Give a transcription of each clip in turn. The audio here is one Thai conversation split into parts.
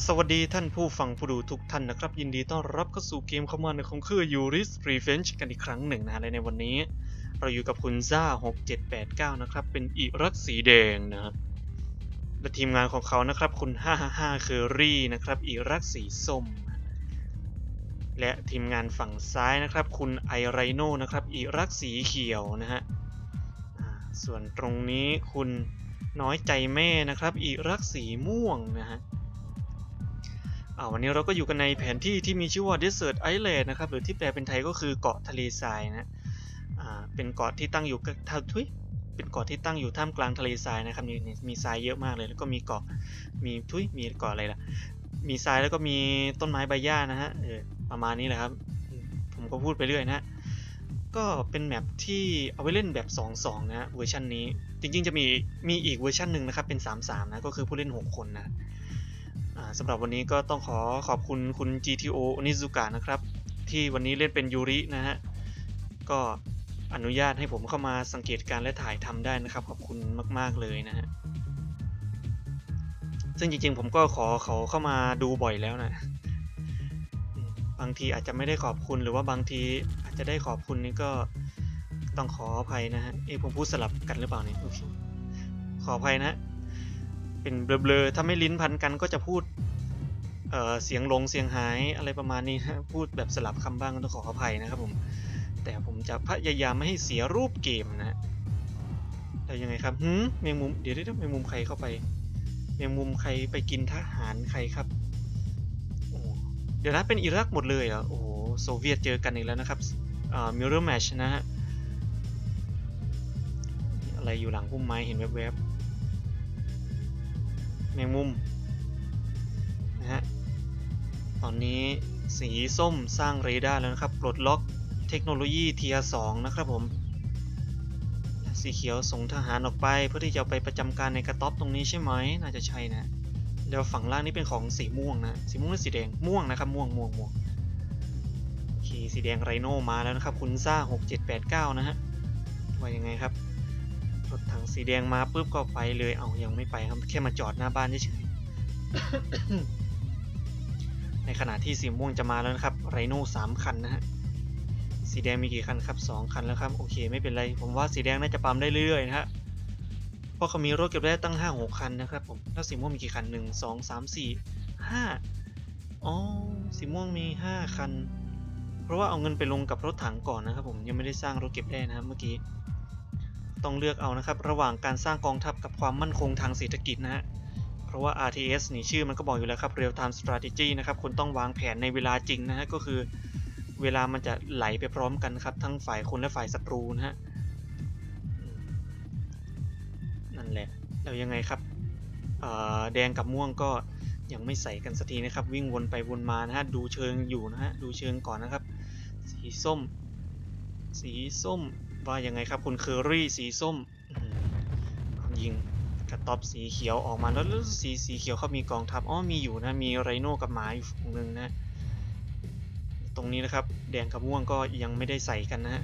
สวัสดีท่านผู้ฟังผู้ดูทุกท่านนะครับ ยินดีต้อนรับเข้าสู่เกมคอมมานด์ของคือ Yuris Revenge กันอีกครั้งหนึ่งนะฮะและในวันนี้ เราอยู่กับคุณซ่า6789 นะครับ เป็นอิรักสีแดงนะครับและทีมงานของเขานะครับ คุณ 555เคอรี่นะครับอิรักสีส้ม และทีมงานฝั่งซ้ายนะครับ คุณไอไรโนนะครับอิรักสีเขียวนะฮะส่วนตรงนี้คุณน้อยใจแม่นะครับอิรักสีม่วงนะฮะ อ่าวันนี้เราก็อยู่กันในแผนที่ที่มีชื่อว่า Desert Island นะครับ หรือที่แปลเป็นไทยก็คือเกาะทะเลทรายนะอ่าเป็นเกาะที่ตั้งอยู่ท่าทุยเป็นเกาะที่ตั้งอยู่ท่ามกลางทะเลทรายนะครับมีมีทรายเยอะมากเลย แล้วก็มีเกาะมีทุยมีเกาะอะไรล่ะมีทรายแล้วก็มีต้นไม้ใบหญ้านะฮะเออประมาณนี้แหละครับ ผมก็พูดไปเรื่อยนะก็เป็นแมปที่เอาไว้เล่นแบบ 2-2 นะฮะเวอร์ชันนี้ จริงๆจะมีมีอีกเวอร์ชันหนึ่งนะครับเป็น 3-3 นะก็คือผู้เล่น 6 คนนะ สำหรับวันนี้ก็ต้องขอขอบคุณคุณ GTO นิซุกะนะครับ ที่วันนี้เล่นเป็นยูรินะฮะ ก็อนุญาตให้ผมเข้ามาสังเกตการณ์และถ่ายทำได้นะครับ ขอบคุณมาก ๆ เลยนะฮะ ซึ่งจริง ๆ ผมก็ขอเขาเข้ามาดูบ่อยแล้วนะ บางทีอาจจะไม่ได้ขอบคุณหรือว่าบางทีอาจจะได้ขอบคุณนี่ก็ต้องขออภัยนะฮะ เอ้ผมพูดสลับกันหรือเปล่าเนี่ยโอเคขออภัยนะฮะเป็นเบลอๆ ถ้าไม่ลิ้นพันกันก็จะพูด เอ่อเสียงลงเสียงหายอะไรประมาณนี้นะพูดแบบสลับคำบ้างก็ต้องขออภัยนะครับผมแต่ผมจะพยายามไม่ให้เสียรูปเกมนะแล้วยังไงครับหืมแมงมุมเดี๋ยวดี๋ยวแมงมุมใครเข้าไปแมงมุมใครไปกินทหารใครครับโอ้เดี๋ยวนะเป็นอิรักหมดเลยเหรอโอ้โหโซเวียตเจอกันอีกแล้วนะครับอ่า mirror match นะฮะอะไรอยู่หลังพุ่มไม้เห็นแวบๆแมงมุมนะฮะ ตอนนี้สีส้มสร้างเรดาร์แล้วนะครับปลดล็อกเทคโนโลยีเทียสองนะครับผม สีเขียวส่งทหารออกไปเพื่อที่จะไปประจำการในกระต๊อบตรงนี้ใช่ไหมน่าจะใช่นะแล้วฝั่งล่างนี่เป็นของสีม่วงนะสีม่วงหรือสีแดงม่วงนะครับม่วงม่วงม่วงโอเคสีแดงไรโนมาแล้วนะครับคุณซ่า6789 นะฮะว่ายังไงครับรถถังสีแดงมาปุ๊บก็ไปเลยเอายังไม่ไปครับแค่มาจอดหน้าบ้านเฉยๆ ในขณะที่สีม่วงจะมาแล้วนะครับไรโน่สามคันนะฮะสีแดงมีกี่คันครับสองคันแล้วครับโอเคไม่เป็นไรผมว่าสีแดงน่าจะปั๊มได้เรื่อยๆนะฮะเพราะเขามีรถเก็บได้ตั้งห้าหกคันนะครับผมแล้วสีม่วงมีกี่คันหนึ่งสองสามสี่ห้าอ๋อสีม่วงมีห้าคัน เพราะว่าเอาเงินไปลงกับรถถังก่อนนะครับผมยังไม่ได้สร้างรถเก็บได้นะครับเมื่อกี้ต้องเลือกเอานะครับ ระหว่างการสร้างกองทัพกับความมั่นคงทางเศรษฐกิจนะฮะ เพราะว่า RTS นี่ชื่อมันก็บอกอยู่แล้วครับ Real Time Strategy นะครับคุณต้องวางแผนในเวลาจริงนะฮะก็คือเวลามันจะไหลไปพร้อมกันครับ ทั้งฝ่ายคนและฝ่ายศัตรูนะฮะนั่นแหละแล้วยังไงครับแดงกับม่วงก็ยังไม่ใส่กันสักทีนะครับ วิ่งวนไปวนมานะฮะดูเชิงอยู่นะฮะดูเชิงก่อนนะครับ สีส้ม สีส้มว่ายังไงครับคุณเคอรี่สีส้มอื้อหือยิง กระต๊อบสีเขียวออกมาแล้วสีสีเขียวเขามีกองทัพอ๋อมีอยู่นะมีไรโน่กับหมาอยู่ฝั่งหนึ่งนะ ตรงนี้นะครับ แดงกับม่วงก็ยังไม่ได้ใส่กันนะฮะ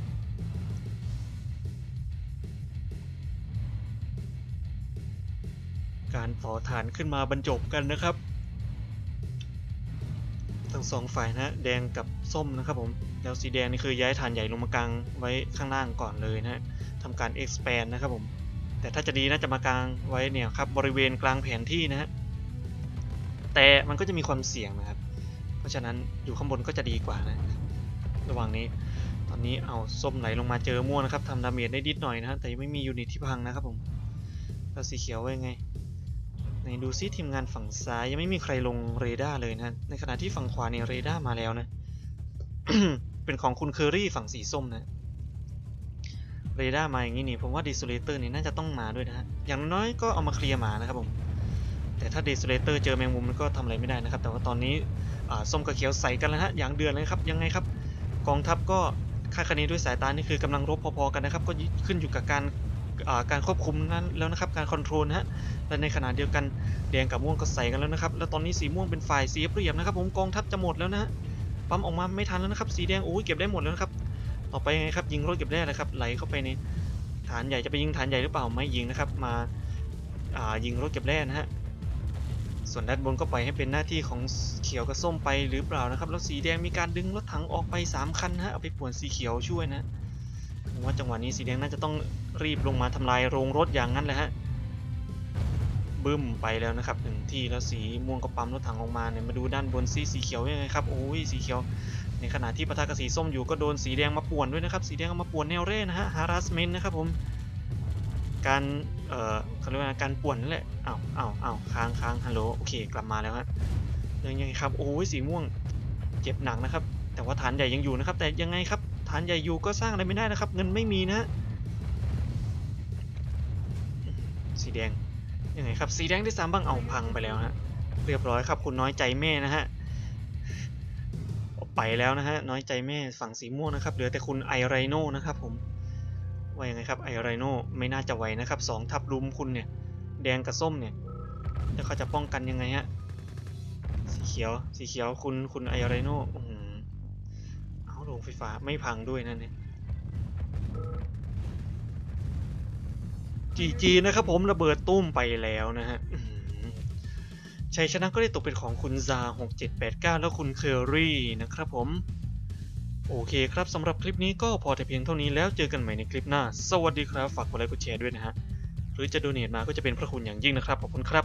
การต่อฐานขึ้นมาบรรจบกันนะครับ ทั้งสองฝ่ายนะแดงกับส้มนะครับผม แล้วสีแดงนี่คือย้ายฐานใหญ่ลงมากลางไว้ข้างล่างก่อนเลยนะฮะทำการ expand นะครับผม แต่ถ้าจะดีน่าจะมากลางไว้เนี่ยครับบริเวณกลางแผนที่นะฮะแต่มันก็จะมีความเสี่ยงนะครับ เพราะฉะนั้นอยู่ข้างบนก็จะดีกว่านะ ระหว่างนี้ ตอนนี้เอาส้มไหลลงมาเจอม่วงนะครับทำดาเมจได้นิดหน่อยนะฮะแต่ยังไม่มียูนิตที่พังนะครับผมแล้วสีเขียวว่ายังไงไหนดูซิทีมงานฝั่งซ้ายยังไม่มีใครลงเรดาร์เลยนะในขณะที่ฝั่งขวาเนี่ยเรดาร์มาแล้วนะเป็นของคุณเคอรี่ฝั่งสีส้มนะ เรดาร์มาอย่างนี้นี่ผมว่าดี s ซเลเตอร์นี่น่าจะต้องมาด้วยนะฮะอย่างน้อยก็เอามาเคลียร์หมานะครับผมแต่ถ้าดี s ซเลเตอร์เจอแมงมุมมันก็ทำอะไรไม่ได้นะครับ แต่ว่าตอนนี้ส้มกับเขียวใส่กันแล้วฮะอย่างเดือดเลยครับยังไงครับ กองทัพก็คาดคะเนด้วยสายตานี่คือกำลังรบพอๆกันนะครับ ก็ขึ้นอยู่กับการการควบคุมนั้นแล้วนะครับการคอนโทรลนะฮะและในขณะเดียวกันแดงกับม่วงก็ใส่กันแล้วนะครับ แล้วตอนนี้สีม่วงเป็นฝ่ายเสียเปรียบนะครับ ผมกองทัพจะหมดแล้วนะฮะปั๊มออกมาไม่ทันแล้วนะครับ สีแดงโอ้ยเก็บได้หมดแล้วนะครับ ต่อไปยังไงครับยิงรถเก็บได้เลยครับ ไหลเข้าไปในฐานใหญ่จะไปยิงฐานใหญ่หรือเปล่าไม่ยิงนะครับมาอ่ายิงรถเก็บแร่นะฮะส่วนด้านบนก็ปล่อยให้เป็นหน้าที่ของเขียวกับส้มไปหรือเปล่านะครับแล้วสีแดงมีการดึงรถถังออกไป 3 คันฮะเอาไปป่วนสีเขียวช่วยนะผมว่าจังหวะนี้สีแดงน่าจะต้องรีบลงมาทำลายโรงรถอย่างนั้นแหละฮะบึ้มไปแล้วนะครับหนึ่งที่แล้วสีม่วงก็ปั๊มรถถังออกมาเนี่ยมาดูด้านบนสีสีเขียวยังไงครับโอ้ยสีเขียว ในขณะที่ปะทะกับสีส้มอยู่ก็โดนสีแดงมาป่วนด้วยนะครับ สีแดงเอามาป่วนแนวเร่นะฮะ harassment นะครับผม การ เอ่อเขาเรียกว่าการป่วนนั่นแหละอ้าวอ้าวอ้าวค้างค้างฮัลโหล โอเค กลับมาแล้วฮะ ยังไงครับ โอ้ย สีม่วง เจ็บหนักนะครับ แต่ว่าฐานใหญ่ยังอยู่นะครับ แต่ยังไงครับ ฐานใหญ่อยู่ก็สร้างอะไรไม่ได้นะครับ เงินไม่มีนะฮะ สีแดง ยังไงครับ สีแดงที่สามบ้างเอาพังไปแล้วฮะ เรียบร้อยครับ คุณน้อยใจแม่นะฮะ ไปแล้วนะฮะน้อยใจแม่ฝั่งสีม่วงนะครับเหลือแต่คุณไอไรโนนะครับผมว่ายังไงครับไอไรโนไม่น่าจะไหวนะครับสองทับลุมคุณเนี่ยแดงกับส้มเนี่ยแล้วเขาจะป้องกันยังไงฮะสีเขียวสีเขียวคุณคุณไอไรโนอืมเอาโรงไฟฟ้าไม่พังด้วยนั่นเนี่ยจีจีนะครับผมระเบิดตุ้มไปแล้วนะฮะ ชัยชนะก็ได้ตกเป็นของคุณซา6789 แล้วคุณเคอรี่นะครับผม โอเคครับสำหรับคลิปนี้ก็พอแต่เพียงเท่านี้แล้วเจอกันใหม่ในคลิปหน้า สวัสดีครับ ฝากกดไลค์กดแชร์ด้วยนะฮะ หรือจะดูเนทมาก็จะเป็นพระคุณอย่างยิ่งนะครับ ขอบคุณครับ